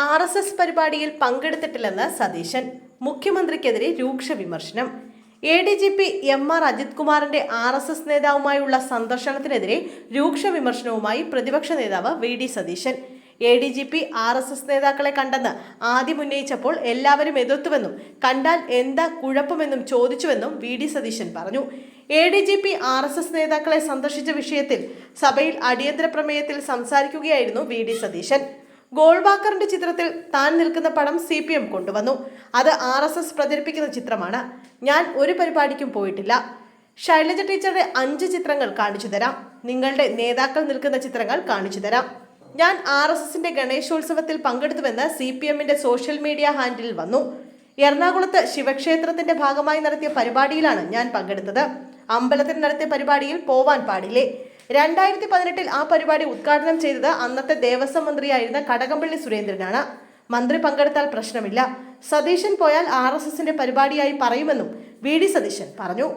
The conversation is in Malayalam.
ആർ എസ് എസ് പരിപാടിയിൽ പങ്കെടുത്തിട്ടില്ലെന്ന് സതീശൻ. മുഖ്യമന്ത്രിക്കെതിരെ രൂക്ഷ വിമർശനം. A D G P M R Ajith കുമാറിന്റെ ആർ എസ് എസ് നേതാവുമായുള്ള സന്ദർശനത്തിനെതിരെ രൂക്ഷ വിമർശനവുമായി പ്രതിപക്ഷ നേതാവ് V D Satheesan. A D G P R S S നേതാക്കളെ കണ്ടെന്ന് ആദ്യം ഉന്നയിച്ചപ്പോൾ എല്ലാവരും എതിർത്തുവെന്നും കണ്ടാൽ എന്താ കുഴപ്പമെന്നും ചോദിച്ചുവെന്നും വി ഡി സതീശൻ പറഞ്ഞു. A D G P R S S നേതാക്കളെ സന്ദർശിച്ച വിഷയത്തിൽ സഭയിൽ അടിയന്തര പ്രമേയത്തിൽ സംസാരിക്കുകയായിരുന്നു വി ഡി സതീശൻ. ഗോൾവാക്കറിന്റെ ചിത്രത്തിൽ താൻ നിൽക്കുന്ന പടം സി പി എം കൊണ്ടുവന്നു. അത് ആർ എസ് എസ് പ്രചരിപ്പിക്കുന്ന ചിത്രമാണ്. ഞാൻ ഒരു പരിപാടിക്കും പോയിട്ടില്ല. ശൈലജ ടീച്ചറുടെ അഞ്ച് ചിത്രങ്ങൾ കാണിച്ചു തരാം. നിങ്ങളുടെ നേതാക്കൾ നിൽക്കുന്ന ചിത്രങ്ങൾ കാണിച്ചു തരാം. ഞാൻ ആർ എസ് എസിന്റെ ഗണേശോത്സവത്തിൽ പങ്കെടുത്തുവെന്ന് സി പി എമ്മിന്റെ സോഷ്യൽ മീഡിയ ഹാൻഡിൽ വന്നു. എറണാകുളത്ത് ശിവക്ഷേത്രത്തിന്റെ ഭാഗമായി നടത്തിയ പരിപാടിയിലാണ് ഞാൻ പങ്കെടുത്തത്. അമ്പലത്തിൽ നടത്തിയ പരിപാടിയിൽ പോവാൻ പാടില്ലേ? രണ്ടായിരത്തി പതിനെട്ടിൽ ആ പരിപാടി ഉദ്ഘാടനം ചെയ്തത് അന്നത്തെ ദേവസ്വം മന്ത്രിയായിരുന്ന കടകംപള്ളി സുരേന്ദ്രനാണ്. മന്ത്രി പങ്കെടുത്താൽ പ്രശ്നമില്ല. സതീശൻ പോയാൽ ആർ പരിപാടിയായി പറയുമെന്നും വി ഡി സതീശൻ പറഞ്ഞു.